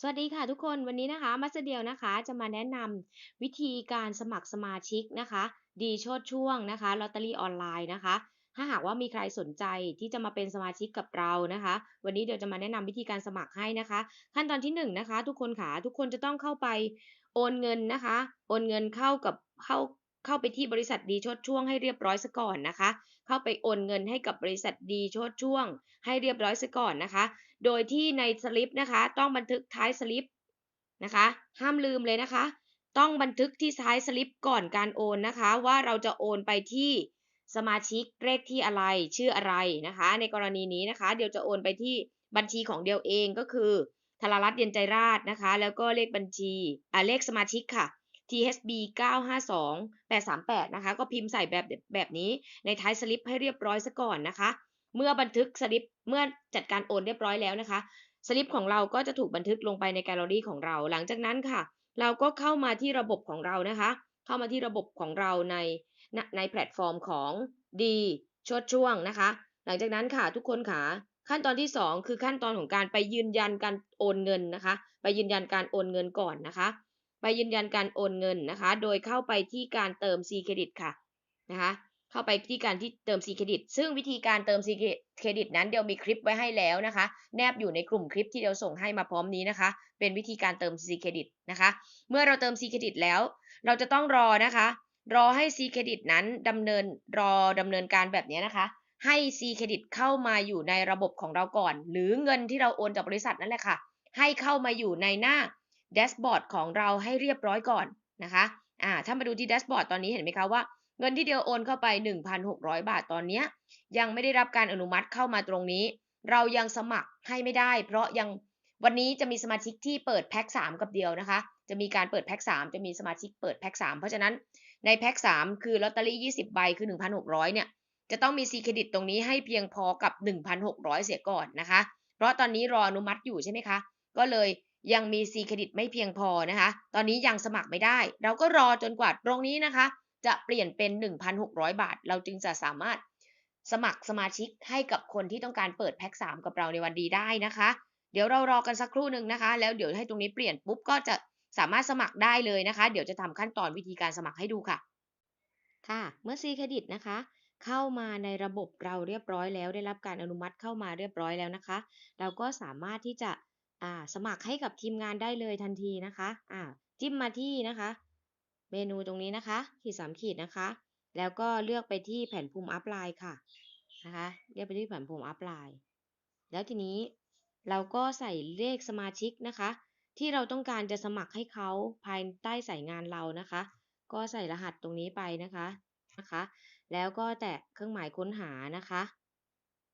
สวัสดีค่ะทุกคนวันนี้นะคะมัสเดียวนะคะจะมาแนะนำวิธีการสมัครสมาชิกนะคะ ดีโชดช่วงนะคะลอตเตอรี่ออนไลน์นะคะ ถ้าหากว่ามีใครสนใจที่จะมาเป็นสมาชิกกับเรานะคะ วันนี้เดี๋ยวจะมาแนะนำวิธีการสมัครให้นะคะ ขั้นตอนที่1นนะคะ ทุกคนค่ะทุกคนจะต้องเข้าไปโอนเงินนะคะ โอนเงินเข้ากับเข้าเข้าไปที่บริษัทดีชดช่วงให้เรียบร้อยซะก่อนนะคะ เข้าไปโอนเงินให้กับบริษัทดีชดช่วง ให้เรียบร้อยซะก่อนนะคะ โดยที่ในสลิปนะคะ ต้องบันทึกท้ายสลิปนะคะ ห้ามลืมเลยนะคะ ต้องบันทึกที่ท้ายสลิปก่อนการโอนนะคะ ว่าเราจะโอนไปที่สมาชิกเลขที่อะไรชื่ออะไรนะคะ ในกรณีนี้นะคะ เดี๋ยวจะโอนไปที่บัญชีของเดียวเองก็คือธารัตน์เย็นใจราชนะคะ แล้วก็เลขบัญชีอ่าเลขสมาชิกค่ะ THB 952 838 นะคะ ก็พิมพ์ใส่แบบแบบนี้ในท้ายสลิปให้เรียบร้อยซะก่อนนะคะ เมื่อบันทึกสลิปเมื่อจัดการโอนเรียบร้อยแล้วนะคะ สลิปของเราก็จะถูกบันทึกลงไปในแกลเลอรี่ของเรา หลังจากนั้นค่ะ เราก็เข้ามาที่ระบบของเรานะคะ เข้ามาที่ระบบของเราในในแพลตฟอร์มของดีชดช่วงนะคะ หลังจากนั้นค่ะทุกคนค่ะขั้นตอนที่ 2 คือขั้นตอนของการไปยืนยันการโอนเงินนะคะ ไปยืนยันการโอนเงินก่อนนะคะ ไปยืนยันการโอนเงินนะคะ โดยเข้าไปที่การเติม C เครดิตค่ะนะคะ เข้าไปที่การที่เติม C เครดิต ซึ่งวิธีการเติม C เครดิตนั้นเดี๋ยวมีคลิปไว้ให้แล้วนะคะ แนบอยู่ในกลุ่มคลิปที่เดี๋ยวส่งให้มาพร้อมนี้นะคะ เป็นวิธีการเติม C เครดิตนะคะ เมื่อเราเติม C เครดิตแล้ว เราจะต้องรอนะคะ รอให้ C เครดิตนั้นดำเนินรอดำเนินการแบบนี้นะคะ ให้ C เครดิตเข้ามาอยู่ในระบบของเราก่อน หรือเงินที่เราโอนจากบริษัทนั่นแหละค่ะ ให้เข้ามาอยู่ในหน้าแดชบอร์ดของเราให้เรียบร้อยก่อนนะคะ อ่า ถ้ามาดูที่แดชบอร์ดตอนนี้เห็นไหมคะว่า เงินที่เดียวโอนเข้าไป 1,600 บาทตอนนี้ยังไม่ได้รับการอนุมัติเข้ามาตรงนี้ เรายังสมัครให้ไม่ได้ เพราะยังวันนี้จะมีสมาชิกที่เปิดแพ็ค3 กับเดียวนะคะ จะมีการเปิดแพ็ค3 จะมีสมาชิกเปิดแพ็ค3 เพราะฉะนั้นในแพ็ค3 คือลอตเตอรี่20 ใบคือ 1,600 เนี่ย จะต้องมีซีเครดิตตรงนี้ให้เพียงพอกับ 1,600 เสียก่อนนะคะ เพราะตอนนี้รออนุมัติอยู่ใช่ไหมคะ ก็เลยยังมีซีเครดิตไม่เพียงพอนะคะ ตอนนี้ยังสมัครไม่ได้ เราก็รอจนกว่าตรงนี้นะคะ จะเปลี่ยนเป็น 1,600 บาท เราจึงจะสามารถสมัครสมาชิกให้กับคนที่ต้องการเปิดแพ็ค3กับเราในวันดีได้นะคะ เดี๋ยวเรารอกันสักครู่หนึ่งนะคะ แล้วเดี๋ยวให้ตรงนี้เปลี่ยนปุ๊บก็จะสามารถสมัครได้เลยนะคะ เดี๋ยวจะทำขั้นตอนวิธีการสมัครให้ดูค่ะ ค่ะ เมื่อซีเครดิตนะคะ เข้ามาในระบบเราเรียบร้อยแล้ว ได้รับการอนุมัติเข้ามาเรียบร้อยแล้วนะคะ เราก็สามารถที่จะสมัครให้กับทีมงานได้เลยทันทีนะคะะจิ้มมาที่นะคะ เมนูตรงนี้นะคะขีดสามขีดนะคะ แล้วก็เลือกไปที่แผ่นภูมิอัพไลน์ค่ะนะคะเลือกไปที่แผ่นภูมิอัพไลน์แล้วทีนี้เราก็ใส่เลขสมาชิกนะคะ ที่เราต้องการจะสมัครให้เขาภายใต้สายงานเรานะคะ ก็ใส่รหัสตรงนี้ไปนะคะนะคะ แล้วก็แตะเครื่องหมายค้นหานะคะ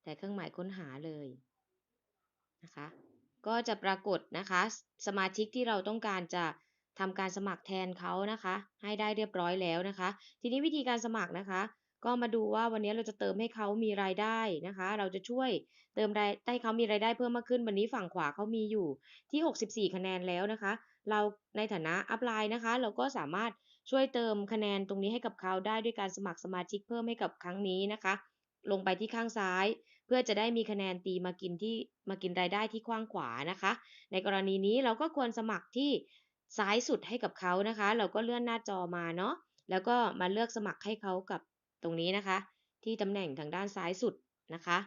แต่เครื่องหมายค้นหาเลยนะคะ ก็จะปรากฏนะคะ สมาชิกที่เราต้องการจะ ทำการสมัครแทนเขานะคะ ให้ได้เรียบร้อยแล้วนะคะ ทีนี้วิธีการสมัครนะคะ ก็มาดูว่าวันนี้เราจะเติมให้เขามีรายได้นะคะ เราจะช่วยเติมรายให้เขามีรายได้เพิ่มมากขึ้น วันนี้ฝั่งขวาเขามีอยู่ที่ 64 คะแนนแล้วนะคะ เราในฐานะอัพไลน์นะคะ เราก็สามารถช่วยเติมคะแนนตรงนี้ให้กับเขาได้ด้วยการสมัครสมาชิกเพิ่มให้กับครั้งนี้นะคะ ลงไปที่ข้างซ้าย เพื่อจะได้มีคะแนนตีมากินที่มากินรายได้ที่ข้างขวานะคะ ในกรณีนี้เราก็ควรสมัครที่ ซ้ายสุดให้กับเขานะคะ เราก็เลื่อนหน้าจอมาเนาะแล้วก็มาเลือกสมัครให้เขากับตรงนี้นะคะ ที่ตำแหน่งทางด้านซ้ายสุดนะคะ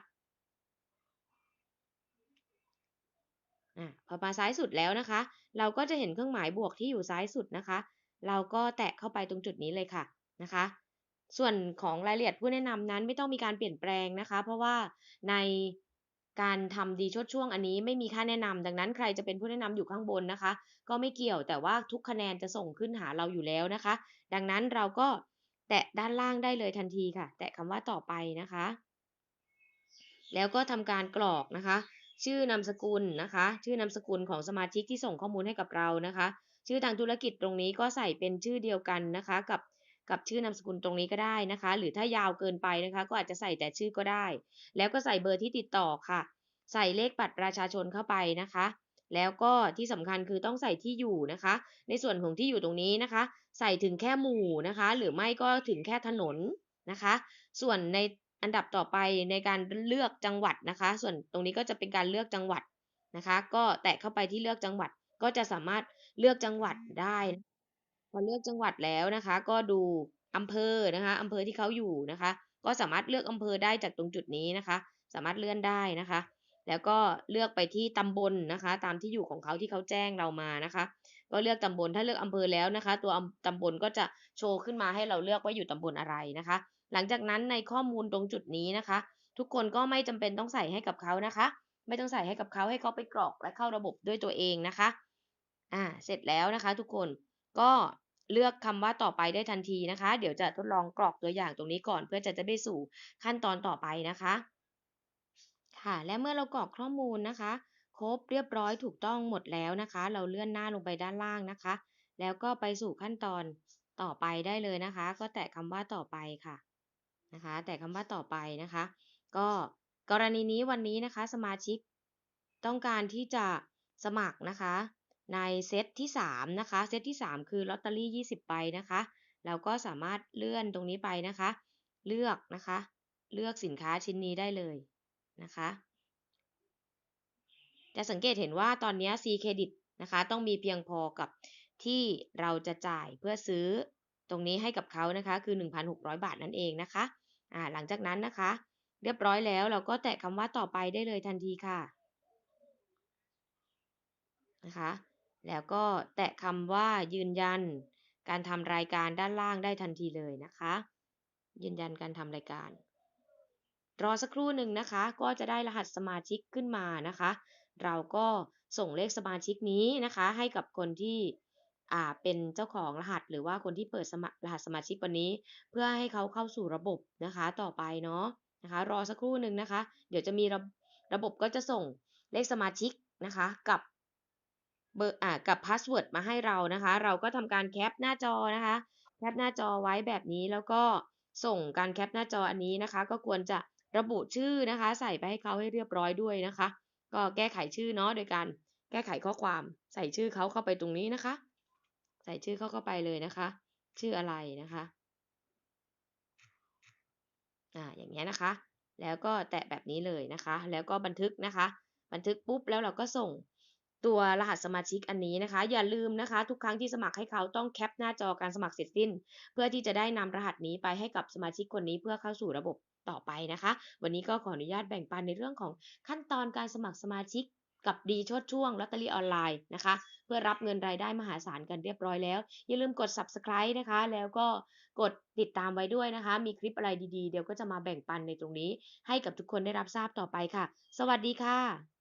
อะพอมาซ้ายสุดแล้วนะคะ เราก็จะเห็นเครื่องหมายบวกที่อยู่ซ้ายสุดนะคะ เราก็แตะเข้าไปตรงจุดนี้เลยค่ะนะคะ ส่วนของรายละเอียดผู้แนะนำนั้นไม่ต้องมีการเปลี่ยนแปลงนะคะ เพราะว่าใน การทำดีชดช่วงอันนี้ไม่มีค่าแนะนำดังนั้นใครจะเป็นผู้แนะนำอยู่ข้างบนนะคะ ก็ไม่เกี่ยวแต่ว่าทุกคะแนนจะส่งขึ้นหาเราอยู่แล้วนะคะ ดังนั้นเราก็แตะด้านล่างได้เลยทันทีค่ะ แตะคำว่าต่อไปนะคะ แล้วก็ทำการกรอกนะคะ ชื่อนามสกุลนะคะ ชื่อนามสกุลของสมาชิกที่ส่งข้อมูลให้กับเรานะคะ ชื่อทางธุรกิจตรงนี้ก็ใส่เป็นชื่อเดียวกันนะคะ กับกับชื่อนามสกุลตรงนี้ก็ได้นะคะ หรือถ้ายาวเกินไปนะคะ ก็อาจจะใส่แต่ชื่อก็ได้ แล้วก็ใส่เบอร์ที่ติดต่อค่ะ ใส่เลขบัตรประชาชนเข้าไปนะคะ แล้วก็ที่สำคัญคือต้องใส่ที่อยู่นะคะ ในส่วนของที่อยู่ตรงนี้นะคะ ใส่ถึงแค่หมู่นะคะ หรือไม่ก็ถึงแค่ถนนนะคะ ส่วนในอันดับต่อไปในการเลือกจังหวัดนะคะ ส่วนตรงนี้ก็จะเป็นการเลือกจังหวัดนะคะ ก็แตะเข้าไปที่เลือกจังหวัดก็จะสามารถเลือกจังหวัดได้ พอเลือกจังหวัดแล้วนะคะ ก็ดูอำเภอนะคะอำเภอที่เขาอยู่นะคะ ก็สามารถเลือกอำเภอได้จากตรงจุดนี้นะคะ สามารถเลื่อนได้นะคะ แล้วก็เลือกไปที่ตำบลนะคะ ตามที่อยู่ของเขาที่เขาแจ้งเรามานะคะ ก็เลือกตำบลถ้าเลือกอำเภอแล้วนะคะ ตัวตำบลก็จะโชว์ขึ้นมาให้เราเลือกว่าอยู่ตำบลอะไรนะคะ หลังจากนั้นในข้อมูลตรงจุดนี้นะคะ ทุกคนก็ไม่จำเป็นต้องใส่ให้กับเขานะคะ ไม่ต้องใส่ให้กับเขาให้เขาไปกรอกและเข้าระบบด้วยตัวเองนะคะอ่าเสร็จแล้วนะคะ ทุกคนก็เลือกคำว่าต่อไปได้ทันทีนะคะ เดี๋ยวจะทดลองกรอกตัวอย่างตรงนี้ก่อน เพื่อจะจะได้สู่ขั้นตอนต่อไปนะคะ ค่ะ และเมื่อเรากรอกข้อมูลนะคะ ครบเรียบร้อยถูกต้องหมดแล้วนะคะ เราเลื่อนหน้าลงไปด้านล่างนะคะ แล้วก็ไปสู่ขั้นตอนต่อไปได้เลยนะคะ ก็แตะคำว่าต่อไปค่ะนะคะ แตะคำว่าต่อไปนะคะ ก็กรณีนี้วันนี้นะคะ สมาชิกต้องการที่จะสมัครนะคะ ในเซตที่3นะคะเซตที่ 3 คือลอตเตอรี่20ใบนะคะเราก็สามารถเลื่อนตรงนี้ไปนะคะ เลือกนะคะ เลือกสินค้าชิ้นนี้ได้เลย นะคะจะสังเกตเห็นว่าตอนนี้ C เครดิตนะคะต้องมีเพียงพอกับที่เราจะจ่ายเพื่อซื้อตรงนี้ให้กับเขานะคะคือ 1,600 บาทนั่นเองนะคะอ่าหลังจากนั้นนะคะ เรียบร้อยแล้วเราก็แตะคำว่าต่อไปได้เลยทันทีค่ะนะคะแล้วก็แตะคำว่ายืนยันการทำรายการด้านล่างได้ทันทีเลยนะคะ ยืนยันการทำรายการ รอสักครู่หนึ่งนะคะ ก็จะได้รหัสสมาชิกขึ้นมานะคะ เราก็ส่งเลขสมาชิกนี้นะคะ ให้กับคนที่อ่าเป็นเจ้าของรหัสหรือว่าคนที่เปิดสมัครรหัสสมาชิกวันนี้ เพื่อให้เขาเข้าสู่ระบบนะคะต่อไปเนาะนะคะ รอสักครู่หนึ่งนะคะ เดี๋ยวจะมีระระบบก็จะส่งเลขสมาชิกนะคะ กับเบอร์อ่ากับพาสเวิร์ดมาให้เรานะคะ เราก็ทำการแคปหน้าจอนะคะ แคปหน้าจอไว้แบบนี้แล้วก็ส่งการแคปหน้าจออันนี้นะคะ ก็ควรจะ ระบุชื่อนะคะ ใส่ไปให้เขาให้เรียบร้อยด้วยนะคะ ก็แก้ไขชื่อเนาะโดยการแก้ไขข้อความ ใส่ชื่อเขาเข้าไปตรงนี้นะคะ ใส่ชื่อเขาเข้าไปเลยนะคะ ชื่ออะไรนะคะอ่าอย่างเงี้ยนะคะ แล้วก็แตะแบบนี้เลยนะคะ แล้วก็บันทึกนะคะ บันทึกปุ๊บแล้วเราก็ส่งตัวรหัสสมาชิกอันนี้นะคะ อย่าลืมนะคะ ทุกครั้งที่สมัครให้เขาต้องแคปหน้าจอการสมัครเสร็จสิ้น เพื่อที่จะได้นำรหัสนี้ไปให้กับสมาชิกคนนี้เพื่อเข้าสู่ระบบ ต่อไปนะคะ วันนี้ก็ขออนุญาตแบ่งปันในเรื่องของขั้นตอนการสมัครสมาชิกกับดีชดช่วงลอตเตอรี่ออนไลน์นะคะ เพื่อรับเงินรายได้มหาศาลกันเรียบร้อยแล้ว อย่าลืมกด subscribe นะคะ แล้วก็กดติดตามไว้ด้วยนะคะ มีคลิปอะไรดีๆ เดี๋ยวก็จะมาแบ่งปันในตรงนี้ ให้กับทุกคนได้รับทราบต่อไปค่ะ สวัสดีค่ะ